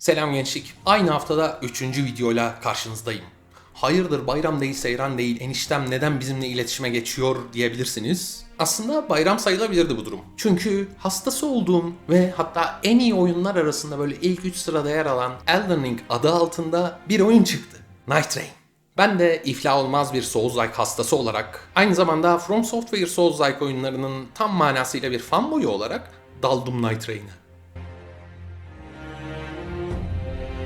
Selam gençlik. Aynı haftada 3. videoyla karşınızdayım. Hayırdır bayram değil seyran değil eniştem neden bizimle iletişime geçiyor diyebilirsiniz. Aslında bayram sayılabilirdi bu durum. Çünkü hastası olduğum ve hatta en iyi oyunlar arasında böyle ilk 3 sırada yer alan Elden Ring adı altında bir oyun çıktı. Night Rain. Ben de iflah olmaz bir Souls-like hastası olarak, aynı zamanda From Software Souls-like oyunlarının tam manasıyla bir fanboy olarak daldım Night Rain'e.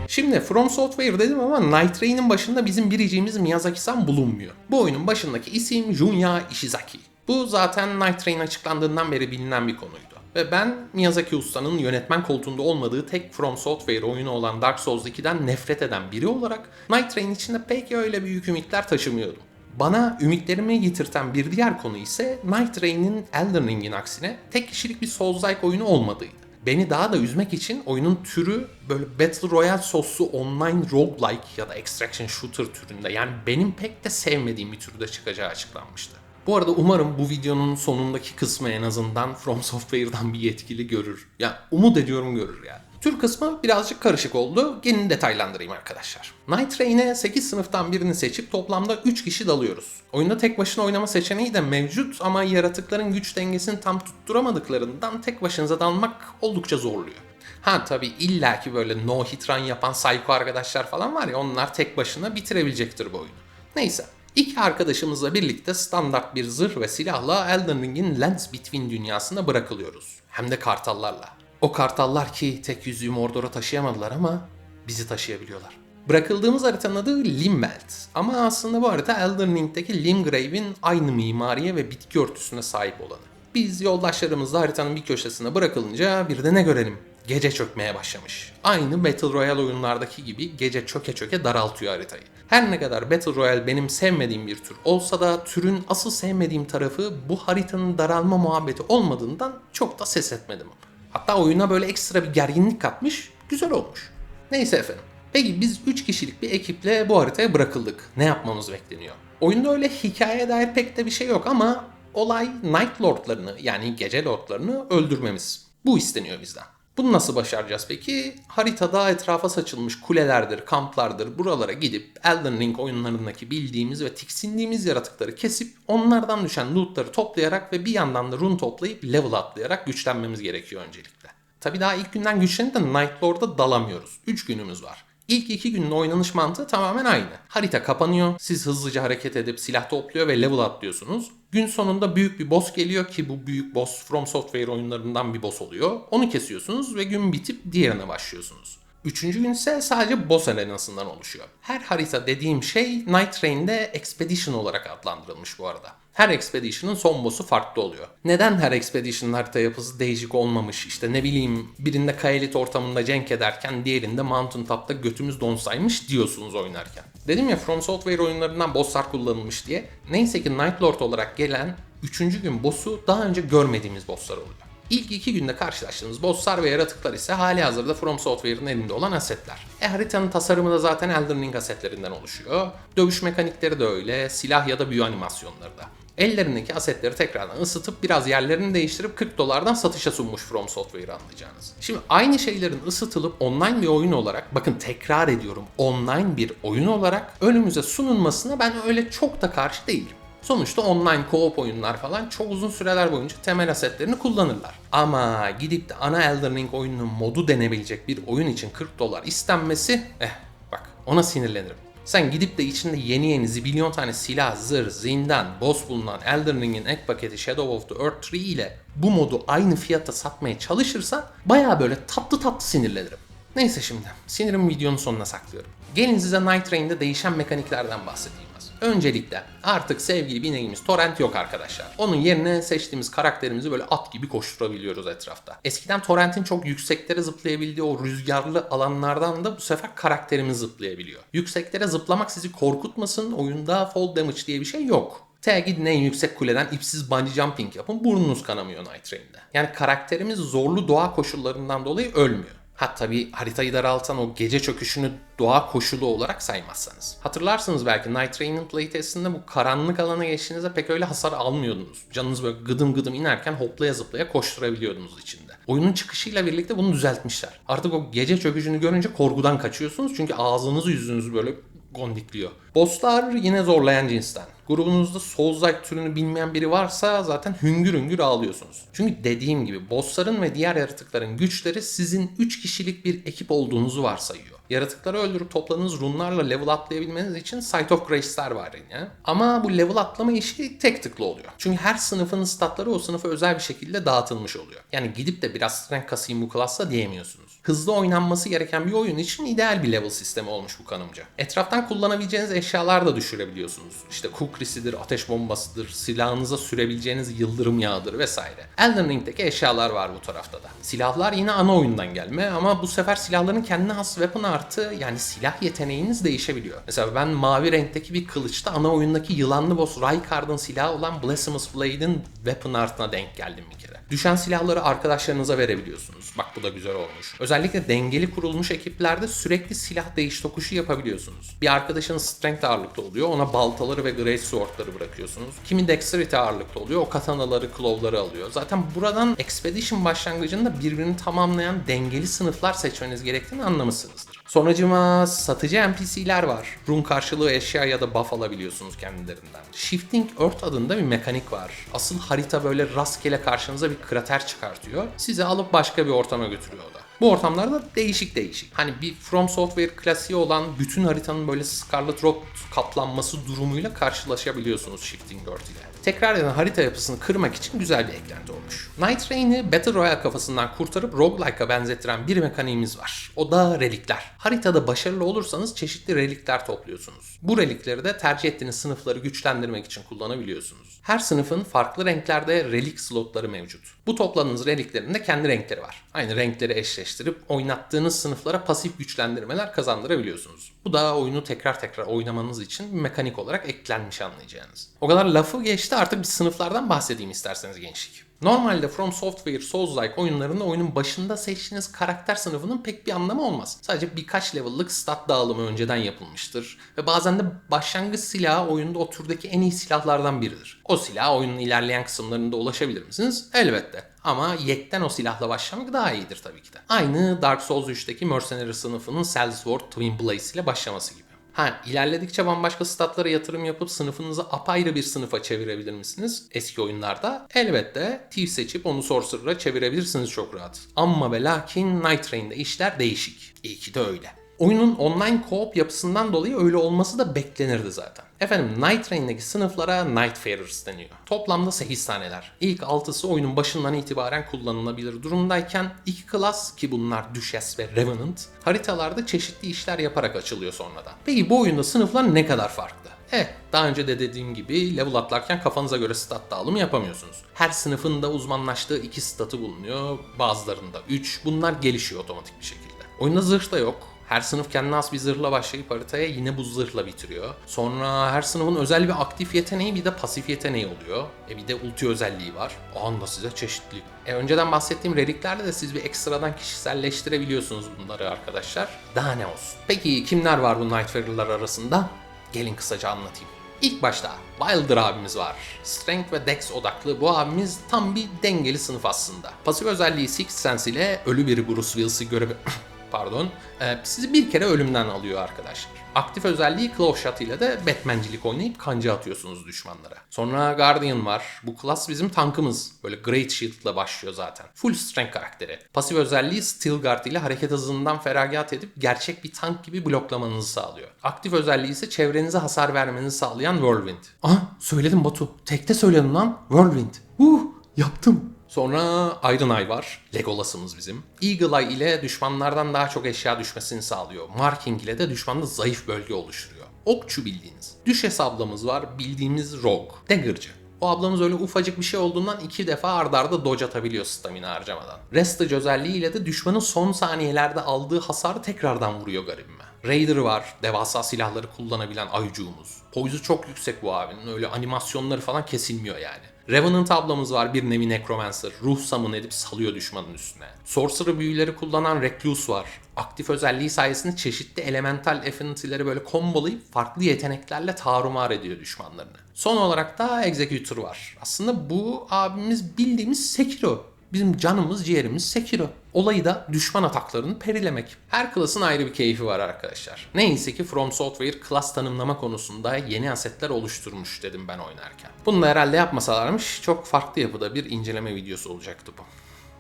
Şimdi From Software dedim ama Night Rain'in başında bizim biriciğimiz Miyazaki-san bulunmuyor. Bu oyunun başındaki isim Junya Ishizaki. Bu zaten Night Rain açıklandığından beri bilinen bir konuydu. Ve ben Miyazaki Usta'nın yönetmen koltuğunda olmadığı tek From Software oyunu olan Dark Souls 2'den nefret eden biri olarak Night Rain içinde pek öyle büyük ümitler taşımıyordum. Bana ümitlerimi yitirten bir diğer konu ise Night Rain'in Elden Ring'in aksine tek kişilik bir Souls-like oyunu olmadığıydı. Beni daha da üzmek için oyunun türü böyle Battle Royale soslu online roguelike ya da extraction shooter türünde yani benim pek de sevmediğim bir türde çıkacağı açıklanmıştı. Bu arada umarım bu videonun sonundaki kısmı en azından From Software'dan bir yetkili görür. Ya umut ediyorum görür yani. Tür kısmı birazcık karışık oldu. Gelin detaylandırayım arkadaşlar. Night Rain'e 8 sınıftan birini seçip toplamda 3 kişi dalıyoruz. Oyunda tek başına oynama seçeneği de mevcut ama yaratıkların güç dengesini tam tutturamadıklarından tek başınıza dalmak oldukça zorluyor. Ha tabi illaki böyle no hit run yapan psycho arkadaşlar falan var ya onlar tek başına bitirebilecektir bu oyunu. Neyse İki arkadaşımızla birlikte standart bir zırh ve silahla Elden Ring'in Lands Between dünyasına bırakılıyoruz. Hem de kartallarla. O kartallar ki tek yüzüğü Mordor'a taşıyamadılar ama bizi taşıyabiliyorlar. Bırakıldığımız haritanın adı Limbelt. Ama aslında bu harita Elden Ring'deki Limgrave'in aynı mimariye ve bitki örtüsüne sahip olanı. Biz yoldaşlarımızla haritanın bir köşesine bırakılınca bir de ne görelim? Gece çökmeye başlamış. Aynı Battle Royale oyunlardaki gibi gece çöke çöke daraltıyor haritayı. Her ne kadar Battle Royale benim sevmediğim bir tür olsa da türün asıl sevmediğim tarafı bu haritanın daralma muhabbeti olmadığından çok da ses etmedim. Hatta oyuna böyle ekstra bir gerginlik katmış, güzel olmuş. Neyse efendim. Peki biz 3 kişilik bir ekiple bu haritaya bırakıldık. Ne yapmamız bekleniyor? Oyunda öyle hikayeye dair pek de bir şey yok ama olay Night Lord'larını yani gece lordlarını öldürmemiz. Bu isteniyor bizden. Bunu nasıl başaracağız peki? Haritada etrafa saçılmış kulelerdir, kamplardır buralara gidip Elden Ring oyunlarındaki bildiğimiz ve tiksindiğimiz yaratıkları kesip onlardan düşen lootları toplayarak ve bir yandan da rune toplayıp level atlayarak güçlenmemiz gerekiyor öncelikle. Tabi daha ilk günden güçlenip de Night Lord'a dalamıyoruz. 3 günümüz var. İlk iki günün oynanış mantığı tamamen aynı. Harita kapanıyor, siz hızlıca hareket edip silah topluyor ve level atlıyorsunuz. Gün sonunda büyük bir boss geliyor ki bu büyük boss From Software oyunlarından bir boss oluyor. Onu kesiyorsunuz ve gün bitip diğerine başlıyorsunuz. Üçüncü gün ise sadece boss arenasından oluşuyor. Her harita dediğim şey Night Rain'de Expedition olarak adlandırılmış bu arada. Her Expedition'ın son boss'u farklı oluyor. Neden her Expedition'ın harita yapısı değişik olmamış? İşte ne bileyim birinde Kaelit ortamında cenk ederken diğerinde Mountain Top'ta götümüz donsaymış diyorsunuz oynarken. Dedim ya From Software oyunlarından bosslar kullanılmış diye. Neyse ki Night Lord olarak gelen 3. gün boss'u daha önce görmediğimiz bosslar oluyor. İlk iki günde karşılaştığımız bosslar ve yaratıklar ise hali hazırda From Software'ın elinde olan asetler. E haritanın tasarımı da zaten Elden Ring asetlerinden oluşuyor. Dövüş mekanikleri de öyle, silah ya da büyü animasyonları da. Ellerindeki asetleri tekrardan ısıtıp biraz yerlerini değiştirip 40 dolardan satışa sunmuş From Software'ı anlayacağınız. Şimdi aynı şeylerin ısıtılıp online bir oyun olarak, bakın tekrar ediyorum online bir oyun olarak önümüze sunulmasına ben öyle çok da karşı değilim. Sonuçta online co-op oyunlar falan çok uzun süreler boyunca temel asetlerini kullanırlar. Ama gidip de ana Elden Ring oyununun modu denebilecek bir oyun için 40 dolar istenmesi eh bak ona sinirlenirim. Sen gidip de içinde yeni yeni zibilyon tane silah, zırh, zindan, boss bulunan Elden Ring'in ek paketi Shadow of the Earth 3 ile bu modu aynı fiyata satmaya çalışırsan baya böyle tatlı tatlı sinirlenirim. Neyse şimdi sinirimi videonun sonuna saklıyorum. Gelin size Night Rain'de değişen mekaniklerden bahsedeyim. Öncelikle artık sevgili bineğimiz torrent yok arkadaşlar. Onun yerine seçtiğimiz karakterimizi böyle at gibi koşturabiliyoruz etrafta. Eskiden torrentin çok yükseklere zıplayabildiği o rüzgarlı alanlardan da bu sefer karakterimiz zıplayabiliyor. Yükseklere zıplamak sizi korkutmasın. Oyunda fall damage diye bir şey yok. T gidin en yüksek kuleden ipsiz bungee jumping yapın burnunuz kanamıyor Night Rain'de. Yani karakterimiz zorlu doğa koşullarından dolayı ölmüyor. Ha tabi haritayı daraltan o gece çöküşünü doğa koşulu olarak saymazsanız. Hatırlarsınız belki Night Rain'in playtestinde bu karanlık alana geçtiğinizde pek öyle hasar almıyordunuz. Canınız böyle gıdım gıdım inerken hoplaya zıplaya koşturabiliyordunuz içinde. Oyunun çıkışıyla birlikte bunu düzeltmişler. Artık o gece çöküşünü görünce korkudan kaçıyorsunuz çünkü ağzınızı yüzünüzü böyle gondikliyor. Bosslar yine zorlayan cinsten. Grubunuzda Souls-like türünü bilmeyen biri varsa zaten hüngür hüngür ağlıyorsunuz. Çünkü dediğim gibi bossların ve diğer yaratıkların güçleri sizin 3 kişilik bir ekip olduğunuzu varsayıyor. Yaratıkları öldürüp topladığınız runlarla level atlayabilmeniz için Site of Grace'ler var yine. Ama bu level atlama işi tek tıklı oluyor. Çünkü her sınıfın statları o sınıfa özel bir şekilde dağıtılmış oluyor. Yani gidip de biraz strength kasayım bu class'la diyemiyorsunuz. Hızlı oynanması gereken bir oyun için ideal bir level sistemi olmuş bu kanımca. Etraftan kullanabileceğiniz eşyalar da düşürebiliyorsunuz. İşte kukrisidir, ateş bombasıdır, silahınıza sürebileceğiniz yıldırım yağıdır vesaire. Elden Ring'deki eşyalar var bu tarafta da. Silahlar yine ana oyundan gelme ama bu sefer silahların kendine has weapon artı yani silah yeteneğiniz değişebiliyor. Mesela ben mavi renkteki bir kılıçta ana oyundaki yılanlı boss Rykard'ın silahı olan Blasphemous Blade'in weapon artına denk geldim bir kere. Düşen silahları arkadaşlarınıza verebiliyorsunuz. Bak bu da güzel olmuş. Özellikle dengeli kurulmuş ekiplerde sürekli silah değiş tokuşu yapabiliyorsunuz. Bir arkadaşınız strength ağırlıklı oluyor. Ona baltaları ve great sword'ları bırakıyorsunuz. Kimi dexterity ağırlıklı oluyor. O katanaları, claw'ları alıyor. Zaten buradan expedition başlangıcında birbirini tamamlayan dengeli sınıflar seçmeniz gerektiğini anlamışsınızdır. Sonracıma satıcı NPC'ler var. Run karşılığı eşya ya da buff alabiliyorsunuz kendilerinden. Shifting Earth adında bir mekanik var. Asıl harita böyle rastgele karşınıza bir krater çıkartıyor. Sizi alıp başka bir ortama götürüyor da. Bu ortamlarda değişik değişik. Hani bir From Software klasiği olan bütün haritanın böyle Scarlet Road kaplanması durumuyla karşılaşabiliyorsunuz Shifting Earth ile. Tekrar eden harita yapısını kırmak için güzel bir eklenti olmuş. Night Rain'i Battle Royale kafasından kurtarıp roguelike'a benzettiren bir mekaniğimiz var. O da relikler. Haritada başarılı olursanız çeşitli relikler topluyorsunuz. Bu relikleri de tercih ettiğiniz sınıfları güçlendirmek için kullanabiliyorsunuz. Her sınıfın farklı renklerde relik slotları mevcut. Bu topladığınız reliklerin de kendi renkleri var. Aynı renkleri eşleştirip oynattığınız sınıflara pasif güçlendirmeler kazandırabiliyorsunuz. Bu da oyunu tekrar tekrar oynamanız için bir mekanik olarak eklenmiş anlayacağınız. O kadar lafı geçti artık bir sınıflardan bahsedeyim isterseniz gençlik. Normalde From Software Souls-like oyunlarında oyunun başında seçtiğiniz karakter sınıfının pek bir anlamı olmaz. Sadece birkaç level'lık stat dağılımı önceden yapılmıştır. Ve bazen de başlangıç silahı oyunda o türdeki en iyi silahlardan biridir. O silah oyunun ilerleyen kısımlarında ulaşabilir misiniz? Elbette. Ama yekten o silahla başlamak daha iyidir tabii ki de. Aynı Dark Souls 3'teki Mercenary sınıfının Salsword Twin Blaze ile başlaması gibi. Ha ilerledikçe bambaşka statlara yatırım yapıp sınıfınızı apayrı bir sınıfa çevirebilir misiniz? Eski oyunlarda elbette Thief seçip onu Sorcerer'a çevirebilirsiniz çok rahat. Ama ve lakin Night Rain'de işler değişik. İyi ki de öyle. Oyunun online co-op yapısından dolayı öyle olması da beklenirdi zaten. Efendim Night Rain'deki sınıflara Nightfarers deniyor. Toplamda 8 taneler. İlk 6'sı oyunun başından itibaren kullanılabilir durumdayken iki klas ki bunlar Duchess ve Revenant haritalarda çeşitli işler yaparak açılıyor sonradan. Peki bu oyunda sınıflar ne kadar farklı? Eh, daha önce de dediğim gibi level atlarken kafanıza göre stat dağılımı yapamıyorsunuz. Her sınıfın da uzmanlaştığı iki statı bulunuyor, bazılarında 3. Bunlar gelişiyor otomatik bir şekilde. Oyunda zırh da yok. Her sınıf kendine has bir zırhla başlayıp haritaya yine bu zırhla bitiriyor. Sonra her sınıfın özel bir aktif yeteneği bir de pasif yeteneği oluyor. E bir de ulti özelliği var. O anda size çeşitli. E önceden bahsettiğim reliklerle de siz bir ekstradan kişiselleştirebiliyorsunuz bunları arkadaşlar. Daha ne olsun. Peki kimler var bu Nightfarer'lar arasında? Gelin kısaca anlatayım. İlk başta Wilder abimiz var. Strength ve Dex odaklı bu abimiz tam bir dengeli sınıf aslında. Pasif özelliği Sixth Sense ile ölü bir Bruce Willis'i görebil... pardon, e, sizi bir kere ölümden alıyor arkadaşlar. Aktif özelliği Claw Shot ile de Batmancilik oynayıp kanca atıyorsunuz düşmanlara. Sonra Guardian var. Bu klas bizim tankımız. Böyle Great Shield ile başlıyor zaten. Full strength karakteri. Pasif özelliği Steel Guard ile hareket hızından feragat edip gerçek bir tank gibi bloklamanızı sağlıyor. Aktif özelliği ise çevrenize hasar vermenizi sağlayan Whirlwind. Aha söyledim Batu. Tekte söyledim lan. Whirlwind. Uh yaptım. Sonra Iron Eye var. Legolas'ımız bizim. Eagle Eye ile düşmanlardan daha çok eşya düşmesini sağlıyor. Marking ile de düşmanda zayıf bölge oluşturuyor. Okçu bildiğiniz. Düşes ablamız var. Bildiğimiz Rogue. Dagger'cı. O ablamız öyle ufacık bir şey olduğundan iki defa ardarda arda dodge atabiliyor stamina harcamadan. Restage özelliğiyle de düşmanın son saniyelerde aldığı hasarı tekrardan vuruyor garibime. Raider var. Devasa silahları kullanabilen ayucuğumuz. Poise'u çok yüksek bu abinin. Öyle animasyonları falan kesilmiyor yani. Revenant ablamız var bir nevi necromancer. Ruh summon edip salıyor düşmanın üstüne. Sorcerer büyüleri kullanan Recluse var. Aktif özelliği sayesinde çeşitli elemental affinity'leri böyle kombolayıp farklı yeteneklerle tarumar ediyor düşmanlarını. Son olarak da Executor var. Aslında bu abimiz bildiğimiz Sekiro. Bizim canımız ciğerimiz Sekiro. Olayı da düşman ataklarını perilemek. Her klasın ayrı bir keyfi var arkadaşlar. Neyse ki From Software klas tanımlama konusunda yeni asetler oluşturmuş dedim ben oynarken. Bunu da herhalde yapmasalarmış çok farklı yapıda bir inceleme videosu olacaktı bu.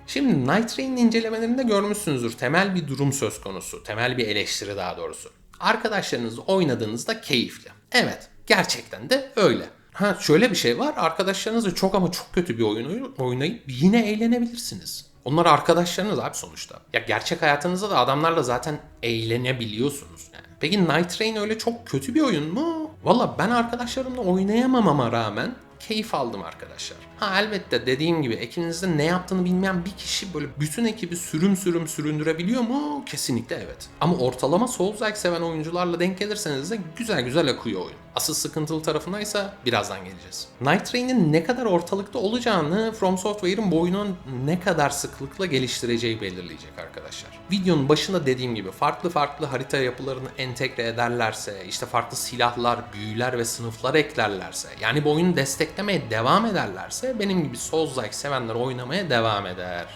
Şimdi Night Rain'in incelemelerinde görmüşsünüzdür. Temel bir durum söz konusu. Temel bir eleştiri daha doğrusu. Arkadaşlarınızla oynadığınızda keyifli. Evet, gerçekten de öyle. Ha şöyle bir şey var. Arkadaşlarınızla çok ama çok kötü bir oyun oynayıp yine eğlenebilirsiniz. Onlar arkadaşlarınız abi sonuçta. Ya gerçek hayatınızda da adamlarla zaten eğlenebiliyorsunuz yani. Peki Night Rain öyle çok kötü bir oyun mu? Valla ben arkadaşlarımla oynayamamama rağmen keyif aldım arkadaşlar. Ha elbette dediğim gibi ekibinizde ne yaptığını bilmeyen bir kişi böyle bütün ekibi sürüm sürüm süründürebiliyor mu? Kesinlikle evet. Ama ortalama Souls-like seven oyuncularla denk gelirseniz de güzel güzel akıyor oyun. Asıl sıkıntılı tarafına ise birazdan geleceğiz. Night Rain'in ne kadar ortalıkta olacağını From Software'ın bu oyunu ne kadar sıklıkla geliştireceği belirleyecek arkadaşlar. Videonun başında dediğim gibi farklı farklı harita yapılarını entegre ederlerse, işte farklı silahlar, büyüler ve sınıflar eklerlerse, yani bu oyunu desteklemeye devam ederlerse benim gibi Souls-like sevenler oynamaya devam eder.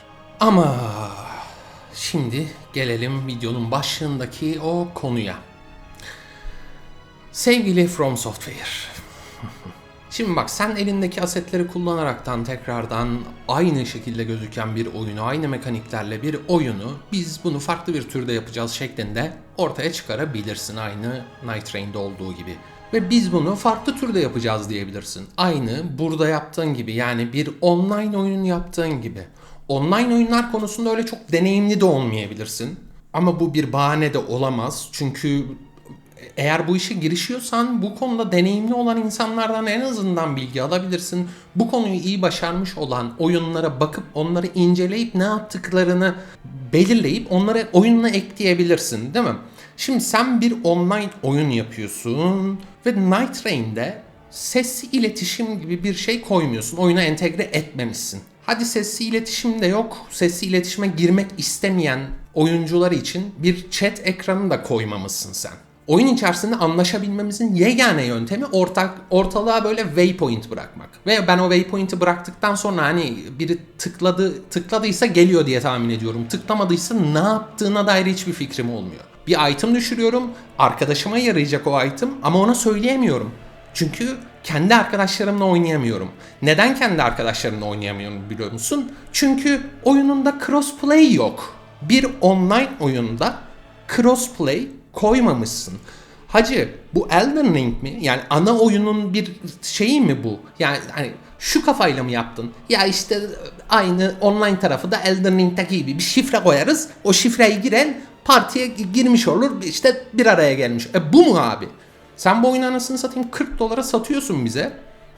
Ama şimdi gelelim videonun başlığındaki o konuya. Sevgili From Software. Şimdi bak sen elindeki asetleri kullanaraktan tekrardan aynı şekilde gözüken bir oyunu, aynı mekaniklerle bir oyunu biz bunu farklı bir türde yapacağız şeklinde ortaya çıkarabilirsin aynı Night Rain'de olduğu gibi. Ve biz bunu farklı türde yapacağız diyebilirsin. Aynı burada yaptığın gibi yani bir online oyun yaptığın gibi. Online oyunlar konusunda öyle çok deneyimli de olmayabilirsin. Ama bu bir bahane de olamaz. Çünkü eğer bu işe girişiyorsan bu konuda deneyimli olan insanlardan en azından bilgi alabilirsin. Bu konuyu iyi başarmış olan oyunlara bakıp onları inceleyip ne yaptıklarını belirleyip onları oyununa ekleyebilirsin değil mi? Şimdi sen bir online oyun yapıyorsun ve Night Rain'de sesli iletişim gibi bir şey koymuyorsun. Oyuna entegre etmemişsin. Hadi sesli iletişim de yok. Sesli iletişime girmek istemeyen oyuncular için bir chat ekranı da koymamışsın sen oyun içerisinde anlaşabilmemizin yegane yöntemi ortak ortalığa böyle waypoint bırakmak. Ve ben o waypoint'i bıraktıktan sonra hani biri tıkladı tıkladıysa geliyor diye tahmin ediyorum. Tıklamadıysa ne yaptığına dair hiçbir fikrim olmuyor. Bir item düşürüyorum. Arkadaşıma yarayacak o item ama ona söyleyemiyorum. Çünkü kendi arkadaşlarımla oynayamıyorum. Neden kendi arkadaşlarımla oynayamıyorum biliyor musun? Çünkü oyununda crossplay yok. Bir online oyunda crossplay koymamışsın. Hacı bu Elden Ring mi? Yani ana oyunun bir şeyi mi bu? Yani hani şu kafayla mı yaptın? Ya işte aynı online tarafı da Elden Ring'deki gibi bir şifre koyarız. O şifreyi giren partiye girmiş olur. İşte bir araya gelmiş. E bu mu abi? Sen bu oyunu anasını satayım 40 dolara satıyorsun bize.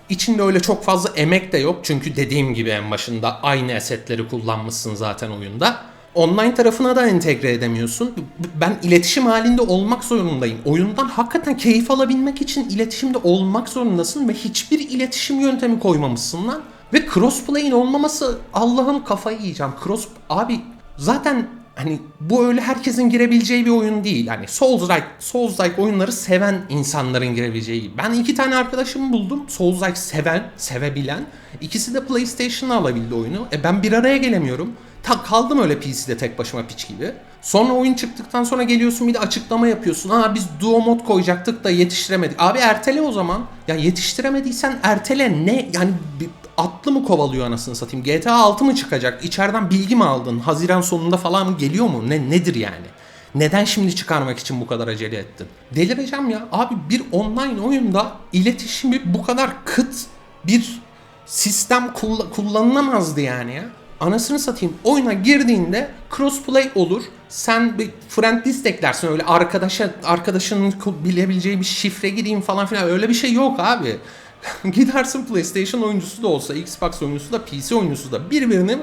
İçinde öyle çok fazla emek de yok. Çünkü dediğim gibi en başında aynı esetleri kullanmışsın zaten oyunda online tarafına da entegre edemiyorsun. Ben iletişim halinde olmak zorundayım. Oyundan hakikaten keyif alabilmek için iletişimde olmak zorundasın ve hiçbir iletişim yöntemi koymamışsın lan. Ve crossplay'in olmaması Allah'ım kafayı yiyeceğim. Cross abi zaten hani bu öyle herkesin girebileceği bir oyun değil. Hani Souls-like, Souls-like oyunları seven insanların girebileceği. Ben iki tane arkadaşımı buldum. Souls-like seven, sevebilen. İkisi de PlayStation'a alabildi oyunu. E ben bir araya gelemiyorum. Ta kaldım öyle PC'de tek başıma piç gibi. Sonra oyun çıktıktan sonra geliyorsun bir de açıklama yapıyorsun. Aa biz duo mod koyacaktık da yetiştiremedik. Abi ertele o zaman. Ya yetiştiremediysen ertele ne? Yani atlı mı kovalıyor anasını satayım? GTA 6 mı çıkacak? İçeriden bilgi mi aldın? Haziran sonunda falan mı geliyor mu? Ne nedir yani? Neden şimdi çıkarmak için bu kadar acele ettin? Delireceğim ya. Abi bir online oyunda iletişimi bu kadar kıt bir sistem kullanılamazdı yani ya anasını satayım oyuna girdiğinde crossplay olur. Sen bir friend list eklersin öyle arkadaşa arkadaşının bilebileceği bir şifre gireyim falan filan öyle bir şey yok abi. Gidersin PlayStation oyuncusu da olsa, Xbox oyuncusu da, PC oyuncusu da birbirinin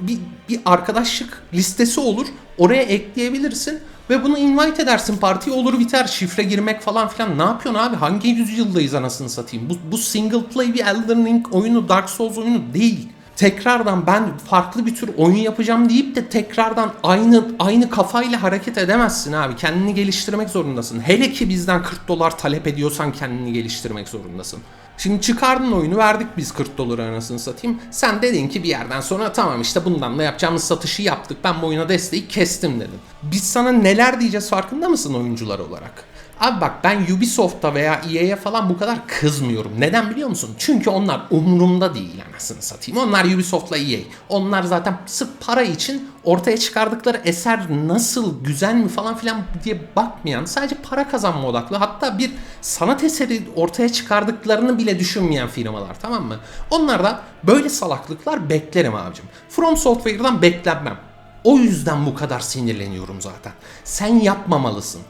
bir, bir arkadaşlık listesi olur. Oraya ekleyebilirsin ve bunu invite edersin. Parti olur biter. Şifre girmek falan filan. Ne yapıyorsun abi? Hangi yüzyıldayız anasını satayım? Bu, bu single play bir Elden Ring oyunu, Dark Souls oyunu değil. Tekrardan ben farklı bir tür oyun yapacağım deyip de tekrardan aynı aynı kafayla hareket edemezsin abi. Kendini geliştirmek zorundasın. Hele ki bizden 40 dolar talep ediyorsan kendini geliştirmek zorundasın. Şimdi çıkardın oyunu verdik biz 40 dolar anasını satayım. Sen dedin ki bir yerden sonra tamam işte bundan da yapacağımız satışı yaptık. Ben bu oyuna desteği kestim dedin. Biz sana neler diyeceğiz farkında mısın oyuncular olarak? Abi bak ben Ubisoft'a veya EA'ye falan bu kadar kızmıyorum. Neden biliyor musun? Çünkü onlar umurumda değil anasını satayım. Onlar Ubisoft'la EA. Onlar zaten sırf para için ortaya çıkardıkları eser nasıl, güzel mi falan filan diye bakmayan, sadece para kazanma odaklı. Hatta bir sanat eseri ortaya çıkardıklarını bile düşünmeyen firmalar tamam mı? Onlardan böyle salaklıklar beklerim abicim. From Software'dan beklenmem. O yüzden bu kadar sinirleniyorum zaten. Sen yapmamalısın.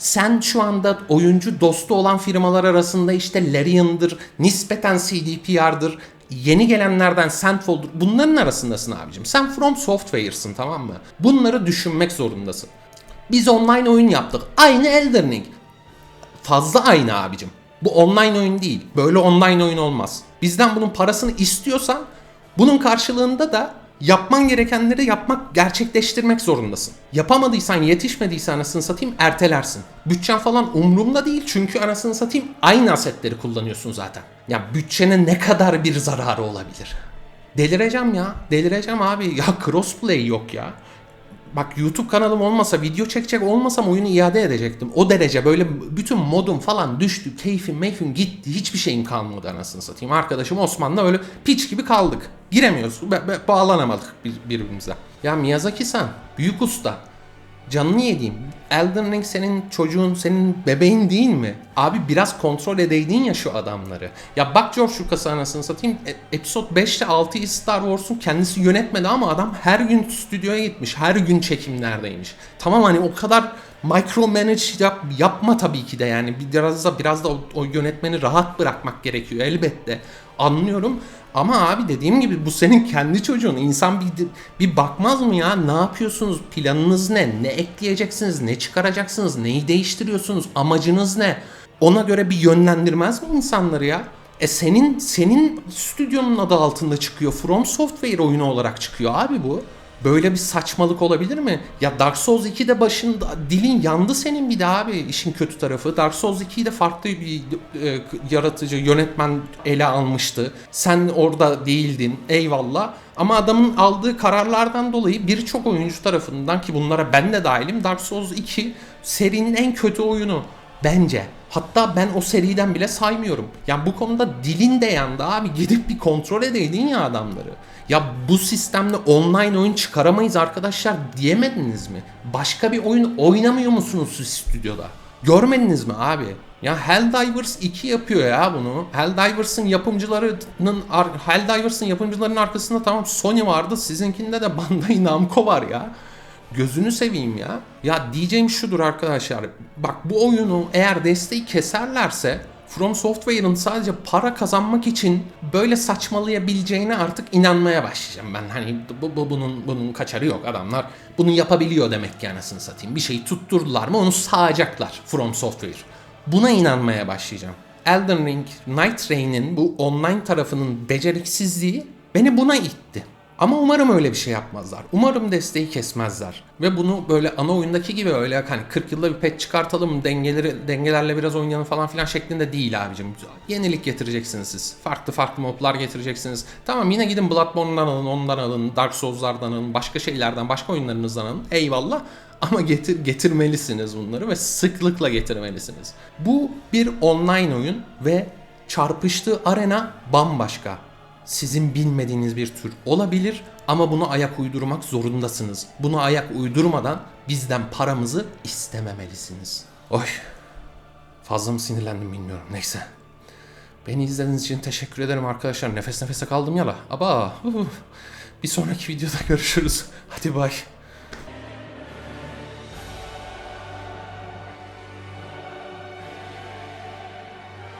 Sen şu anda oyuncu dostu olan firmalar arasında işte Larian'dır, nispeten CDPR'dır, yeni gelenlerden Sandfall'dur. Bunların arasındasın abicim. Sen From Software'sın tamam mı? Bunları düşünmek zorundasın. Biz online oyun yaptık. Aynı Elden Ring. Fazla aynı abicim. Bu online oyun değil. Böyle online oyun olmaz. Bizden bunun parasını istiyorsan bunun karşılığında da yapman gerekenleri yapmak, gerçekleştirmek zorundasın. Yapamadıysan, yetişmediysen anasını satayım ertelersin. Bütçen falan umurumda değil çünkü anasını satayım aynı asetleri kullanıyorsun zaten. Ya bütçene ne kadar bir zararı olabilir? Delireceğim ya. Delireceğim abi. Ya crossplay yok ya. Bak YouTube kanalım olmasa, video çekecek olmasam oyunu iade edecektim. O derece böyle bütün modum falan düştü. Keyfim, meyfim gitti. Hiçbir şeyim kalmadı anasını satayım. Arkadaşım Osman'la öyle piç gibi kaldık. Giremiyoruz. Be- be- bağlanamadık bir- birbirimize. Ya Miyazaki-san, büyük usta. Canını yediğim. Elden Ring senin çocuğun, senin bebeğin değil mi? Abi biraz kontrol edeydin ya şu adamları. Ya bak George Lucas'a anasını satayım. E- Episode 5'te 6'yı Star Wars'un kendisi yönetmedi ama adam her gün stüdyoya gitmiş. Her gün çekimlerdeymiş. Tamam hani o kadar micromanage yap, yapma tabii ki de yani biraz da biraz da o, o yönetmeni rahat bırakmak gerekiyor elbette. Anlıyorum ama abi dediğim gibi bu senin kendi çocuğun. İnsan bir bir bakmaz mı ya? Ne yapıyorsunuz? Planınız ne? Ne ekleyeceksiniz? Ne çıkaracaksınız? Neyi değiştiriyorsunuz? Amacınız ne? Ona göre bir yönlendirmez mi insanları ya? E senin senin stüdyonun adı altında çıkıyor. From Software oyunu olarak çıkıyor abi bu. Böyle bir saçmalık olabilir mi? Ya Dark Souls 2'de başında dilin yandı senin bir de abi işin kötü tarafı. Dark Souls 2'yi de farklı bir e, yaratıcı yönetmen ele almıştı. Sen orada değildin eyvallah. Ama adamın aldığı kararlardan dolayı birçok oyuncu tarafından ki bunlara ben de dahilim Dark Souls 2 serinin en kötü oyunu bence. Hatta ben o seriden bile saymıyorum. Yani bu konuda dilin de yandı abi. Gidip bir kontrol edeydin ya adamları. Ya bu sistemle online oyun çıkaramayız arkadaşlar diyemediniz mi? Başka bir oyun oynamıyor musunuz siz stüdyoda? Görmediniz mi abi? Ya Helldivers 2 yapıyor ya bunu. Helldivers'ın yapımcılarının Helldivers'ın yapımcılarının arkasında tamam Sony vardı. Sizinkinde de Bandai Namco var ya. Gözünü seveyim ya. Ya diyeceğim şudur arkadaşlar. Bak bu oyunu eğer desteği keserlerse From Software'ın sadece para kazanmak için böyle saçmalayabileceğine artık inanmaya başlayacağım ben. Hani bu, bu bunun bunun kaçarı yok adamlar. Bunu yapabiliyor demek ki anasını satayım. Bir şeyi tutturdular mı onu sağacaklar From Software. Buna inanmaya başlayacağım. Elden Ring, Night Rain'in bu online tarafının beceriksizliği beni buna itti. Ama umarım öyle bir şey yapmazlar. Umarım desteği kesmezler. Ve bunu böyle ana oyundaki gibi öyle hani 40 yılda bir patch çıkartalım dengeleri dengelerle biraz oynayalım falan filan şeklinde değil abicim. Yenilik getireceksiniz siz. Farklı farklı moblar getireceksiniz. Tamam yine gidin Bloodborne'dan alın, ondan alın, Dark Souls'lardan alın, başka şeylerden, başka oyunlarınızdan alın. Eyvallah. Ama getir getirmelisiniz bunları ve sıklıkla getirmelisiniz. Bu bir online oyun ve çarpıştığı arena bambaşka sizin bilmediğiniz bir tür olabilir ama buna ayak uydurmak zorundasınız. Buna ayak uydurmadan bizden paramızı istememelisiniz. Oy. Fazla mı sinirlendim bilmiyorum. Neyse. Beni izlediğiniz için teşekkür ederim arkadaşlar. Nefes nefese kaldım ya la. Aba. Bir sonraki videoda görüşürüz. Hadi bay.